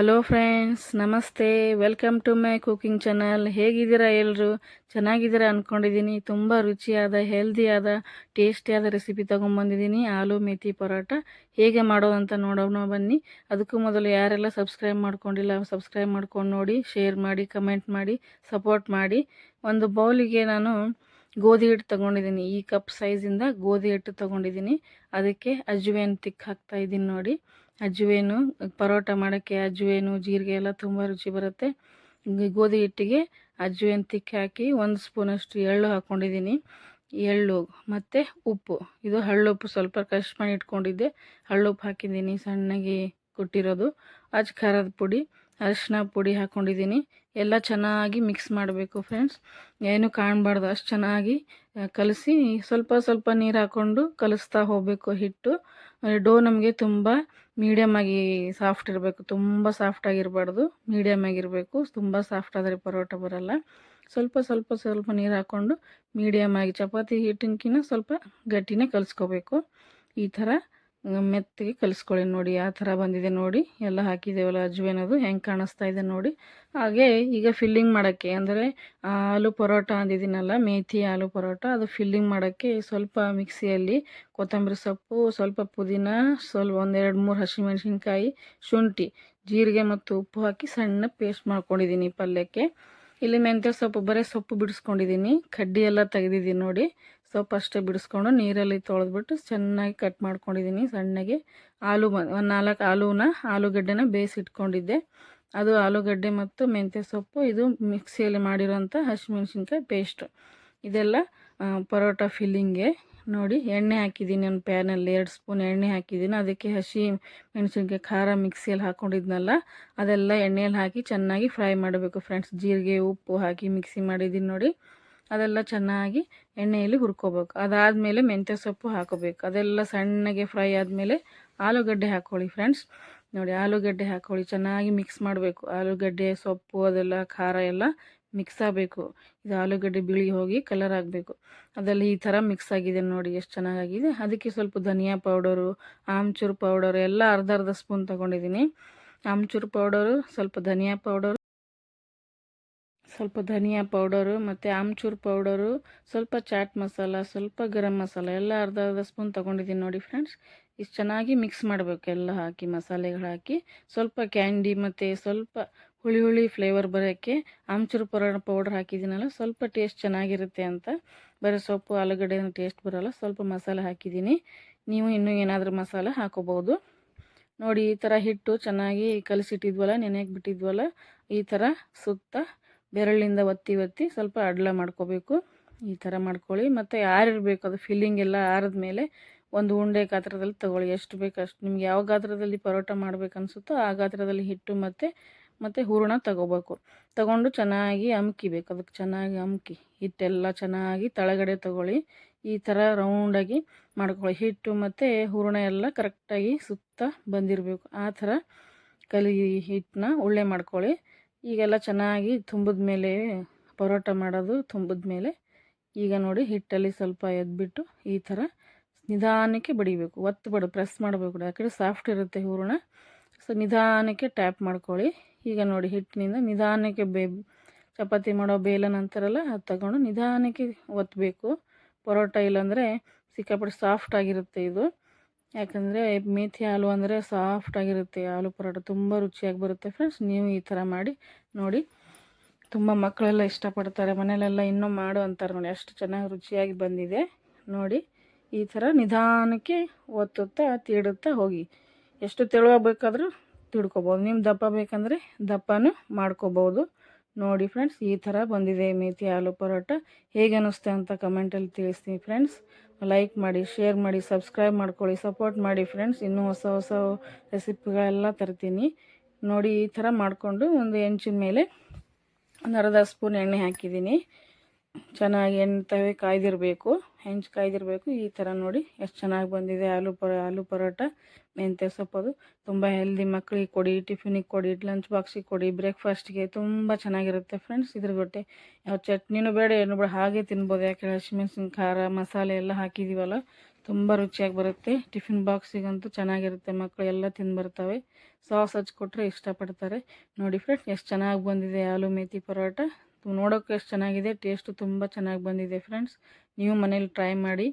Hello friends ನಮಸ್ತೆ. Welcome to my cooking channel ಹೇಗಿದ್ದೀರಾ ಎಲ್ಲರೂ ಚೆನ್ನಾಗಿದ್ದೀರಾ ಅಂದ್ಕೊಂಡಿದ್ದೀನಿ ತುಂಬ ರುಚಿಯಾದ ಹೆಲ್ದಿಯಾದ ಟೇಸ್ಟಿಯಾದ ರೆಸಿಪಿ ತೊಗೊಂಬಂದಿದ್ದೀನಿ. ಆಲೂ ಮೇಥಿ ಪರೋಟ. ಹೇಗೆ ಮಾಡೋದಂತ ನೋಡೋಣ ಬನ್ನಿ. ಅದಕ್ಕೂ ಮೊದಲು ಯಾರೆಲ್ಲ ಸಬ್ಸ್ಕ್ರೈಬ್ ಮಾಡ್ಕೊಂಡಿಲ್ಲ ಸಬ್ಸ್ಕ್ರೈಬ್ ಮಾಡ್ಕೊಂಡು ನೋಡಿ ಶೇರ್ ಮಾಡಿ ಕಮೆಂಟ್ ಮಾಡಿ ಸಪೋರ್ಟ್ ಮಾಡಿ. ಒಂದು ಬೌಲಿಗೆ ನಾನು ಗೋಧಿ ಹಿಟ್ಟು ತೊಗೊಂಡಿದ್ದೀನಿ. ಈ ಕಪ್ ಸೈಜಿಂದ ಗೋಧಿ ಹಿಟ್ಟು ತೊಗೊಂಡಿದ್ದೀನಿ. ಅದಕ್ಕೆ ಅಜ್ವೇನ್ ತಿಕ್ ಹಾಕ್ತಾ ಇದ್ದೀನಿ ನೋಡಿ. ಅಜ್ವೇನು ಪರೋಟ ಮಾಡೋಕ್ಕೆ ಅಜ್ವೇನು ಜೀರಿಗೆ ಎಲ್ಲ ತುಂಬ ರುಚಿ ಬರುತ್ತೆ. ಗೋಧಿ ಹಿಟ್ಟಿಗೆ ಅಜ್ವೇನು ತಿಕ್ಕಿ ಹಾಕಿ ಒಂದು ಸ್ಪೂನಷ್ಟು ಎಳ್ಳು ಹಾಕ್ಕೊಂಡಿದ್ದೀನಿ ಎಳ್ಳು, ಮತ್ತು ಉಪ್ಪು. ಇದು ಹಳ್ಳುಪ್ಪು ಸ್ವಲ್ಪ ಕಷ್ಟ ಮಾಡಿ ಇಟ್ಕೊಂಡಿದ್ದೆ. ಹಳ್ಳುಪ್ಪು ಹಾಕಿದ್ದೀನಿ, ಸಣ್ಣಗೆ ಕೊಟ್ಟಿರೋದು. ಅಜ್ ಖಾರದ ಪುಡಿ, ಅರಿಶಿನ ಪುಡಿ ಹಾಕ್ಕೊಂಡಿದ್ದೀನಿ ಎಲ್ಲ ಚೆನ್ನಾಗಿ ಮಿಕ್ಸ್ ಮಾಡಬೇಕು ಫ್ರೆಂಡ್ಸ್ ಏನು ಕಾಣಬಾರ್ದು, ಅಷ್ಟು ಚೆನ್ನಾಗಿ ಕಲಸಿ ಸ್ವಲ್ಪ ಸ್ವಲ್ಪ ನೀರು ಹಾಕ್ಕೊಂಡು ಕಲಿಸ್ತಾ ಹೋಗಬೇಕು ಹಿಟ್ಟು. ಡೋ ನಮಗೆ ತುಂಬ ಮೀಡಿಯಮ್ ಆಗಿ ಸಾಫ್ಟ್ ಇರಬೇಕು, ತುಂಬ ಸಾಫ್ಟ್ ಆಗಿರಬಾರ್ದು. ಮೀಡಿಯಮ್ ಆಗಿರಬೇಕು, ತುಂಬ ಸಾಫ್ಟ್ ಆದರೆ ಪರೋಟ ಬರಲ್ಲ. ಸ್ವಲ್ಪ ಸ್ವಲ್ಪ ಸ್ವಲ್ಪ ನೀರು ಹಾಕ್ಕೊಂಡು ಮೀಡಿಯಮ್ ಆಗಿ ಚಪಾತಿ ಹಿಟ್ಟಿನಕಿನ್ನ ಸ್ವಲ್ಪ ಗಟ್ಟಿನೇ ಕಲಿಸ್ಕೋಬೇಕು. ಈ ಥರ ಮೆತ್ತಗೆ ಕಲಿಸ್ಕೊಳ್ಳಿ ನೋಡಿ ಯಾವ ಥರ ಬಂದಿದೆ ನೋಡಿ. ಎಲ್ಲ ಹಾಕಿದ್ದೇವಲ್ಲ ಅಜ್ವೇನದು ಹೆಂಗೆ ಕಾಣಿಸ್ತಾ ಇದೆ ನೋಡಿ. ಹಾಗೆ ಈಗ ಫಿಲ್ಲಿಂಗ್ ಮಾಡೋಕ್ಕೆ, ಅಂದರೆ ಆಲೂ ಪರೋಟ ಅಂದಿದ್ದೀನಲ್ಲ, ಮೇಥಿ ಆಲೂ ಪರೋಟ, ಅದು ಫಿಲ್ಲಿಂಗ್ ಮಾಡೋಕ್ಕೆ ಸ್ವಲ್ಪ ಮಿಕ್ಸಿಯಲ್ಲಿ ಕೊತ್ತಂಬರಿ ಸೊಪ್ಪು, ಸ್ವಲ್ಪ ಪುದೀನ, ಸ್ವಲ್ಪ ಒಂದೆರಡು ಮೂರು ಹಸಿಮೆಣಸಿನ್ಕಾಯಿ, ಶುಂಠಿ, ಜೀರಿಗೆ ಮತ್ತು ಉಪ್ಪು ಹಾಕಿ ಸಣ್ಣ ಪೇಸ್ಟ್ ಮಾಡ್ಕೊಂಡಿದ್ದೀನಿ ಪಲ್ಯಕ್ಕೆ. ಇಲ್ಲಿ ಮೆಂತ್ಯ ಸೊಪ್ಪು, ಬರೀ ಸೊಪ್ಪು ಬಿಡಿಸ್ಕೊಂಡಿದ್ದೀನಿ. ಕಡ್ಡಿ ಎಲ್ಲ ತೆಗೆದಿದ್ದೀನಿ ನೋಡಿ. ಸೊಪ್ಪು ಅಷ್ಟೇ ಬಿಡಿಸ್ಕೊಂಡು ನೀರಲ್ಲಿ ತೊಳೆದ್ಬಿಟ್ಟು ಚೆನ್ನಾಗಿ ಕಟ್ ಮಾಡ್ಕೊಂಡಿದ್ದೀನಿ ಸಣ್ಣಗೆ. ಆಲೂ ಒಂದು ನಾಲ್ಕು ಆಲೂನ, ಆಲೂಗಡ್ಡೆನ ಬೇಯಿಸಿಟ್ಕೊಂಡಿದ್ದೆ. ಅದು ಆಲೂಗಡ್ಡೆ ಮತ್ತು ಮೆಂತ್ಯ ಸೊಪ್ಪು, ಇದು ಮಿಕ್ಸಿಯಲ್ಲಿ ಮಾಡಿರೋಂಥ ಹಸಿಮೆಣ್ಸಿನ್ಕಾಯಿ ಪೇಸ್ಟು. ಇದೆಲ್ಲ ಪರೋಟ ಫಿಲ್ಲಿಂಗೆ ನೋಡಿ, ಎಣ್ಣೆ ಹಾಕಿದ್ದೀನಿ ಒಂದು ಪ್ಯಾನಲ್ಲಿ, ಎರಡು ಸ್ಪೂನ್ ಎಣ್ಣೆ ಹಾಕಿದ್ದೀನಿ. ಅದಕ್ಕೆ ಹಸಿ ಮೆಣಸಿನ್ಕಾಯಿ ಖಾರ ಮಿಕ್ಸಿಯಲ್ಲಿ ಹಾಕ್ಕೊಂಡಿದ್ನಲ್ಲ ಅದೆಲ್ಲ ಎಣ್ಣೆಯಲ್ಲಿ ಹಾಕಿ ಚೆನ್ನಾಗಿ ಫ್ರೈ ಮಾಡಬೇಕು ಫ್ರೆಂಡ್ಸ್. ಜೀರಿಗೆ, ಉಪ್ಪು ಹಾಕಿ ಮಿಕ್ಸಿ ಮಾಡಿದ್ದೀನಿ ನೋಡಿ. ಅದೆಲ್ಲ ಚೆನ್ನಾಗಿ ಎಣ್ಣೆಯಲ್ಲಿ ಹುರ್ಕೋಬೇಕು. ಅದಾದಮೇಲೆ ಮೆಂತ್ಯ ಸೊಪ್ಪು ಹಾಕೋಬೇಕು. ಅದೆಲ್ಲ ಸಣ್ಣಗೆ ಫ್ರೈ ಆದಮೇಲೆ ಆಲೂಗಡ್ಡೆ ಹಾಕ್ಕೊಳ್ಳಿ ಫ್ರೆಂಡ್ಸ್. ನೋಡಿ, ಆಲೂಗಡ್ಡೆ ಹಾಕ್ಕೊಳ್ಳಿ ಚೆನ್ನಾಗಿ ಮಿಕ್ಸ್ ಮಾಡಬೇಕು. ಆಲೂಗಡ್ಡೆ, ಸೊಪ್ಪು, ಅದೆಲ್ಲ ಖಾರ ಎಲ್ಲ ಮಿಕ್ಸ್ ಆಗಬೇಕು. ಇದು ಆಲೂಗಡ್ಡೆ ಬಿಳಿ ಹೋಗಿ ಕಲರ್ ಆಗಬೇಕು. ಅದೆಲ್ಲ ಈ ಥರ ಮಿಕ್ಸ್ ಆಗಿದೆ ನೋಡಿ, ಎಷ್ಟು ಚೆನ್ನಾಗಿದೆ ಅದಕ್ಕೆ ಸ್ವಲ್ಪ ಧನಿಯಾ ಪೌಡರು, ಆಮ್ಚೂರು ಪೌಡರು, ಎಲ್ಲ ಅರ್ಧ ಅರ್ಧ ಸ್ಪೂನ್ ತೊಗೊಂಡಿದ್ದೀನಿ. ಆಮ್ಚೂರು ಪೌಡರು, ಸ್ವಲ್ಪ ಧನಿಯಾ ಪೌಡರು. ಸ್ವಲ್ಪ ಧನಿಯಾ ಪೌಡರು, ಮತ್ತು ಆಮ್ಚೂರು ಪೌಡರು, ಸ್ವಲ್ಪ ಚಾಟ್ ಮಸಾಲ, ಸ್ವಲ್ಪ ಗರಂ ಮಸಾಲ, ಎಲ್ಲ ಅರ್ಧ ಅರ್ಧ ಸ್ಪೂನ್ ತೊಗೊಂಡಿದ್ದೀನಿ ನೋಡಿ ಫ್ರೆಂಡ್ಸ್. ಇಷ್ಟು ಚೆನ್ನಾಗಿ ಮಿಕ್ಸ್ ಮಾಡಬೇಕು ಎಲ್ಲ ಹಾಕಿ, ಮಸಾಲೆಗಳು ಹಾಕಿ. ಸ್ವಲ್ಪ ಕ್ಯಾಂಡಿ ಮತ್ತು ಸ್ವಲ್ಪ ಹುಳಿ ಹುಳಿ ಫ್ಲೇವರ್ ಬರೋಕ್ಕೆ ಆಮ್ಚೂರು ಪೌಡರ್ ಪೌಡ್ರ್ ಹಾಕಿದ್ದೀನಲ್ಲ, ಸ್ವಲ್ಪ ಟೇಸ್ಟ್ ಚೆನ್ನಾಗಿರುತ್ತೆ ಅಂತ. ಬರೀ ಸೊಪ್ಪು ಆಲೂಗಡ್ಡೆ ಟೇಸ್ಟ್ ಬರೋಲ್ಲ, ಸ್ವಲ್ಪ ಮಸಾಲೆ ಹಾಕಿದ್ದೀನಿ. ನೀವು ಇನ್ನೂ ಏನಾದರೂ ಮಸಾಲೆ ಹಾಕೋಬೋದು. ನೋಡಿ, ಈ ಥರ ಹಿಟ್ಟು ಚೆನ್ನಾಗಿ ಕಲಸಿಟ್ಟಿದ್ವಲ್ಲ ನೆನೆಗೆ ಬಿಟ್ಟಿದ್ವಲ್ಲ, ಈ ಥರ ಸುತ್ತ ಬೆರಳಿಂದ ಒತ್ತಿ ಒತ್ತಿ ಸ್ವಲ್ಪ ಅಡ್ಲ ಮಾಡ್ಕೋಬೇಕು. ಈ ಥರ ಮಾಡ್ಕೊಳ್ಳಿ. ಮತ್ತು ಆರಿರಬೇಕು ಅದು ಫಿಲ್ಲಿಂಗ್ ಎಲ್ಲ ಆರಿದ ಮೇಲೆ ಒಂದು ಉಂಡೆ ಗಾತ್ರದಲ್ಲಿ ತೊಗೊಳ್ಳಿ. ಎಷ್ಟು ಬೇಕು ಅಷ್ಟು. ನಿಮ್ಗೆ ಯಾವ ಗಾತ್ರದಲ್ಲಿ ಪರೋಟ ಮಾಡ್ಬೇಕು ಅನಿಸುತ್ತೋ ಆ ಗಾತ್ರದಲ್ಲಿ ಹಿಟ್ಟು ಮತ್ತು ಮತ್ತು ಹೂರಣ ತಗೋಬೇಕು. ತಗೊಂಡು ಚೆನ್ನಾಗಿ ಅಮ್ಕಿಬೇಕು. ಅದಕ್ಕೆ ಚೆನ್ನಾಗಿ ಅಮ್ಕಿ. ಹಿಟ್ಟೆಲ್ಲ ಚೆನ್ನಾಗಿ ತಳಗಡೆ ತಗೊಳ್ಳಿ. ಈ ಥರ ರೌಂಡಾಗಿ ಮಾಡ್ಕೊಳ್ಳಿ. ಹಿಟ್ಟು ಮತ್ತು ಹೂರಣ ಎಲ್ಲ ಕರೆಕ್ಟಾಗಿ ಸುತ್ತ ಬಂದಿರಬೇಕು. ಆ ಥರ ಕಲಿ ಹಿಟ್ಟನ್ನ ಉಳ್ಳೆ ಮಾಡ್ಕೊಳ್ಳಿ. ಈಗೆಲ್ಲ ಚೆನ್ನಾಗಿ ತುಂಬಿದ ಮೇಲೆ ಪರೋಟ ಮಾಡೋದು ತುಂಬಿದ ಮೇಲೆ ಈಗ ನೋಡಿ ಹಿಟ್ಟಲ್ಲಿ ಸ್ವಲ್ಪ ಎದ್ಬಿಟ್ಟು ಈ ಥರ ನಿಧಾನಕ್ಕೆ ಬಡಿಬೇಕು. ಒತ್ತು ಬಡ, ಪ್ರೆಸ್ ಮಾಡಬೇಕು ಯಾಕಂದರೆ ಸಾಫ್ಟ್ ಇರುತ್ತೆ ಹೂರಣ. ಸೊ ನಿಧಾನಕ್ಕೆ ಟ್ಯಾಪ್ ಮಾಡ್ಕೊಳ್ಳಿ. ಈಗ ನೋಡಿ ಹಿಟ್ಟಿನಿಂದ ನಿಧಾನಕ್ಕೆ ಬೇ, ಚಪಾತಿ ಮಾಡೋ ಬೇಲನ್ ಅಂತಾರಲ್ಲ ಅದು ತಗೊಂಡು ನಿಧಾನಕ್ಕೆ ಒತ್ತಬೇಕು ಪರೋಟ ಇಲ್ಲಾಂದರೆ ಸಿಕ್ಕಾಪಟ್ಟೆ ಸಾಫ್ಟ್ ಆಗಿರುತ್ತೆ ಇದು. ಯಾಕಂದರೆ ಮೇಥಿ ಹಾಲು ಅಂದರೆ ಸಾಫ್ಟಾಗಿರುತ್ತೆ ಆಲೂ ಪರೋಟ ತುಂಬ ರುಚಿಯಾಗಿ ಬರುತ್ತೆ ಫ್ರೆಂಡ್ಸ್ ನೀವು ಈ ಥರ ಮಾಡಿ, ನೋಡಿ. ತುಂಬ ಮಕ್ಕಳೆಲ್ಲ ಇಷ್ಟಪಡ್ತಾರೆ, ಮನೆಯಲ್ಲೆಲ್ಲ ಇನ್ನೂ ಮಾಡು ಅಂತಾರೆ ನೋಡಿ. ಅಷ್ಟು ಚೆನ್ನಾಗಿ ರುಚಿಯಾಗಿ ಬಂದಿದೆ. ನೋಡಿ, ಈ ಥರ ನಿಧಾನಕ್ಕೆ ಒತ್ತುತ್ತಾ ತೀಡುತ್ತಾ ಹೋಗಿ. ಎಷ್ಟು ತೆಳುವಾಗಬೇಕಾದ್ರೂ ತಿಳ್ಕೊಬೋದು ನಿಮ್ಮ ದಪ್ಪ ಬೇಕಂದರೆ ದಪ್ಪನೂ ಮಾಡ್ಕೋಬೋದು. ನೋಡಿ ಫ್ರೆಂಡ್ಸ್, ಈ ಥರ ಬಂದಿದೆ ಮೇಥಿ ಆಲೂ ಪರೋಟ. ಹೇಗೆ ಅನ್ನಿಸ್ತೆ ಅಂತ ಕಮೆಂಟಲ್ಲಿ ತಿಳಿಸ್ತೀನಿ ಫ್ರೆಂಡ್ಸ್. ಲೈಕ್ ಮಾಡಿ ಶೇರ್ ಮಾಡಿ ಸಬ್ಸ್ಕ್ರೈಬ್ ಮಾಡ್ಕೊಳ್ಳಿ ಸಪೋರ್ಟ್ ಮಾಡಿ ಫ್ರೆಂಡ್ಸ್. ಇನ್ನೂ ಹೊಸ ಹೊಸ ರೆಸಿಪಿಗಳೆಲ್ಲ ತರ್ತೀನಿ. ನೋಡಿ, ಈ ಥರ ಮಾಡಿಕೊಂಡು ಒಂದು ಹೆಂಚಿನ ಮೇಲೆ ಒಂದು ಅರ್ಧ ಸ್ಪೂನ್ ಎಣ್ಣೆ ಹಾಕಿದ್ದೀನಿ. ಚೆನ್ನಾಗಿ ಎಂಥವೇ ಕಾಯ್ದಿರಬೇಕು, ಹೆಂಚು ಕಾಯ್ದಿರಬೇಕು. ಈ ಥರ ನೋಡಿ ಎಷ್ಟು ಚೆನ್ನಾಗಿ ಬಂದಿದೆ ಆಲೂ ಪರ, ಆಲೂ ಪರೋಟ, ಮೆಂತ್ಯ ಸೊಪ್ಪದು ತುಂಬ ಹೆಲ್ದಿ ಮಕ್ಕಳಿಗೆ ಕೊಡಿ ಟಿಫಿನಿಗೆ ಕೊಡಿ ಲಂಚ್ ಬಾಕ್ಸಿಗೆ ಕೊಡಿ ಬ್ರೇಕ್ಫಾಸ್ಟ್ಗೆ ತುಂಬ ಚೆನ್ನಾಗಿರುತ್ತೆ ಫ್ರೆಂಡ್ಸ್ ಇದ್ರ ಜೊತೆ ಯಾವ ಚಟ್ನಿನೂ ಬೇಡ, ಏನು ಬೇಡ, ಹಾಗೆ ತಿನ್ಬೋದು. ಯಾಕೆ ಹಸಿಮೆಣಸಿನ ಖಾರ, ಮಸಾಲೆ ಎಲ್ಲ ಹಾಕಿದ್ದೀವಲ್ಲ ತುಂಬ ರುಚಿಯಾಗಿ ಬರುತ್ತೆ. ಟಿಫಿನ್ ಬಾಕ್ಸಿಗಂತೂ ಚೆನ್ನಾಗಿರುತ್ತೆ ಮಕ್ಕಳು ಎಲ್ಲ ತಿಂದು ಬರ್ತವೆ ಸಾಸ್ ಹಚ್ಕೊಟ್ರೆ ಇಷ್ಟಪಡ್ತಾರೆ. ನೋಡಿ ಫ್ರೆಂಡ್ಸ್ ಎಷ್ಟು ಚೆನ್ನಾಗಿ ಬಂದಿದೆ ಆಲೂ ಮೇಥಿ ಪರೋಟ. ನೋಡೋಕೆ ಎಷ್ಟು ಚೆನ್ನಾಗಿದೆ ಟೇಸ್ಟು ತುಂಬ ಚೆನ್ನಾಗಿ ಬಂದಿದೆ ಫ್ರೆಂಡ್ಸ್ ನೀವು ಮನೇಲಿ ಟ್ರೈ ಮಾಡಿ,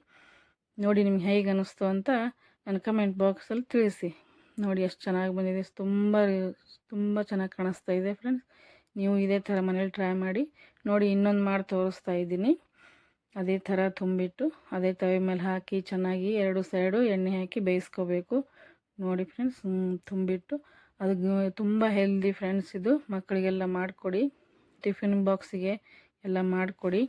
ನೋಡಿ ನಿಮ್ಗೆ ಹೇಗೆ ಅನ್ನಿಸ್ತು ಅಂತ ನನ್ನ ಕಮೆಂಟ್ ಬಾಕ್ಸಲ್ಲಿ ತಿಳಿಸಿ. ನೋಡಿ ಎಷ್ಟು ಚೆನ್ನಾಗಿ ಬಂದಿದೆ, ತುಂಬ ತುಂಬ ಚೆನ್ನಾಗಿ ಕಾಣಿಸ್ತಾ ಇದೆ ಫ್ರೆಂಡ್ಸ್ ನೀವು ಇದೇ ಥರ ಮನೇಲಿ ಟ್ರೈ ಮಾಡಿ, ನೋಡಿ ಇನ್ನೊಂದು ಮಾಡಿ ತೋರಿಸ್ತಾ ಇದ್ದೀನಿ. ಅದೇ ಥರ ತುಂಬಿಟ್ಟು, ಅದೇ ತವೆ ಮೇಲೆ ಹಾಕಿ ಚೆನ್ನಾಗಿ ಎರಡು ಸೈಡು ಎಣ್ಣೆ ಹಾಕಿ ಬೇಯಿಸ್ಕೋಬೇಕು. ನೋಡಿ ಫ್ರೆಂಡ್ಸ್ ತುಂಬಿಟ್ಟು. ಅದು ತುಂಬ ಹೆಲ್ದಿ ಫ್ರೆಂಡ್ಸ್ ಇದು ಮಕ್ಕಳಿಗೆಲ್ಲ ಮಾಡಿಕೊಡಿ. ಟಿಫಿನ್ ಬಾಕ್ಸಿಗೆ ಎಲ್ಲ ಮಾಡಿಕೊಡಿ.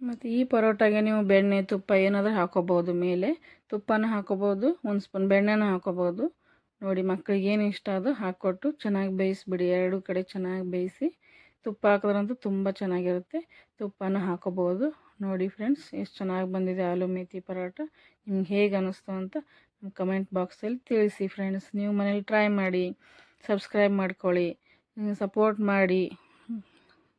ಮತ್ತು ಈ ಪರೋಟಾಗೆ ನೀವು ಬೆಣ್ಣೆ, ತುಪ್ಪ ಏನಾದರೂ ಹಾಕೋಬೋದು ಮೇಲೆ. ತುಪ್ಪನ ಹಾಕೋಬೋದು ಒಂದು ಸ್ಪೂನ್ ಬೆಣ್ಣೆನ ಹಾಕೋಬೋದು ನೋಡಿ ಮಕ್ಕಳಿಗೆ ಏನು ಇಷ್ಟ ಅದು ಹಾಕ್ಕೊಟ್ಟು ಚೆನ್ನಾಗಿ ಬೇಯಿಸಿಬಿಡಿ. ಎರಡು ಕಡೆ ಚೆನ್ನಾಗಿ ಬೇಯಿಸಿ ತುಪ್ಪ ಹಾಕಿದ್ರಂತೂ ತುಂಬ ಚೆನ್ನಾಗಿರುತ್ತೆ. ತುಪ್ಪನ ಹಾಕೋಬೋದು ನೋಡಿ ಫ್ರೆಂಡ್ಸ್, ಎಷ್ಟು ಚೆನ್ನಾಗಿ ಬಂದಿದೆ ಆಲೂ ಮೇಥಿ ಪರೋಟ. ನಿಮ್ಗೆ ಹೇಗೆ ಅನ್ನಿಸ್ತು ಅಂತ ಕಮೆಂಟ್ ಬಾಕ್ಸಲ್ಲಿ ತಿಳಿಸಿ ಫ್ರೆಂಡ್ಸ್. ನೀವು ಮನೇಲಿ ಟ್ರೈ ಮಾಡಿ, ಸಬ್ಸ್ಕ್ರೈಬ್ ಮಾಡ್ಕೊಳ್ಳಿ. ಸಪೋರ್ಟ್ ಮಾಡಿ.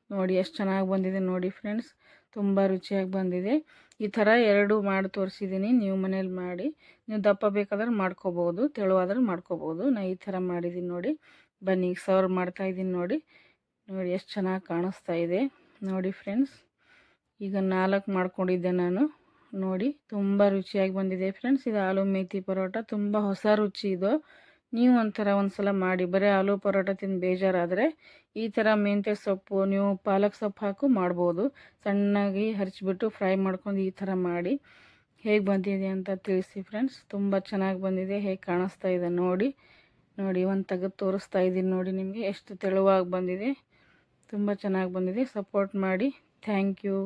ನೋಡಿ ಎಷ್ಟು ಚೆನ್ನಾಗಿ ಬಂದಿದೆ ನೋಡಿ ಫ್ರೆಂಡ್ಸ್ ತುಂಬ ರುಚಿಯಾಗಿ ಬಂದಿದೆ. ಈ ಥರ ಎರಡು ಮಾಡಿ ತೋರಿಸಿದ್ದೀನಿ ನೀವು ಮನೇಲಿ ಮಾಡಿ. ನೀವು ದಪ್ಪ ಬೇಕಾದ್ರೆ ಮಾಡ್ಕೋಬೋದು, ತೆಳುವಾದ್ರೆ ಮಾಡ್ಕೋಬೋದು. ನಾ ಈ ಥರ ಮಾಡಿದ್ದೀನಿ ನೋಡಿ. ಬನ್ನಿ, ಈಗ ಸರ್ವ್ ಮಾಡ್ತಾಯಿದ್ದೀನಿ ನೋಡಿ. ನೋಡಿ ಎಷ್ಟು ಚೆನ್ನಾಗಿ ಕಾಣಿಸ್ತಾ ಇದೆ. ನೋಡಿ ಫ್ರೆಂಡ್ಸ್ ಈಗ ನಾಲ್ಕು ಮಾಡ್ಕೊಂಡಿದ್ದೆ ನಾನು. ನೋಡಿ, ತುಂಬ ರುಚಿಯಾಗಿ ಬಂದಿದೆ ಫ್ರೆಂಡ್ಸ್ ಇದು ಆಲೂ ಮೇಥಿ ಪರೋಟ. ತುಂಬ ಹೊಸ ರುಚಿ ಇದು. ನೀವು ಒಂಥರ ಒಂದು ಸಲ ಮಾಡಿ, ಬರೀ ಆಲೂ ಪರೋಟ ತಿಂದು ಬೇಜಾರಾದರೆ ಈ ಥರ ಮೆಂತ್ಯ ಸೊಪ್ಪು, ನೀವು ಪಾಲಕ್ ಸೊಪ್ಪು ಹಾಕು ಮಾಡ್ಬೋದು. ಸಣ್ಣಾಗಿ ಹರಿಚಿಬಿಟ್ಟು ಫ್ರೈ ಮಾಡ್ಕೊಂಡು ಈ ಥರ ಮಾಡಿ. ಹೇಗೆ ಬಂದಿದೆ ಅಂತ ತಿಳಿಸಿ ಫ್ರೆಂಡ್ಸ್. ತುಂಬ ಚೆನ್ನಾಗಿ ಬಂದಿದೆ. ಹೇಗೆ ಕಾಣಿಸ್ತಾ ಇದೆ ನೋಡಿ. ನೋಡಿ, ಒಂದು ತೆಗೆದು ತೋರಿಸ್ತಾ ಇದ್ದೀನಿ ನೋಡಿ ನಿಮಗೆ. ಎಷ್ಟು ತೆಳುವಾಗಿ ಬಂದಿದೆ. ತುಂಬ ಚೆನ್ನಾಗಿ ಬಂದಿದೆ. ಸಪೋರ್ಟ್ ಮಾಡಿ. Thank you.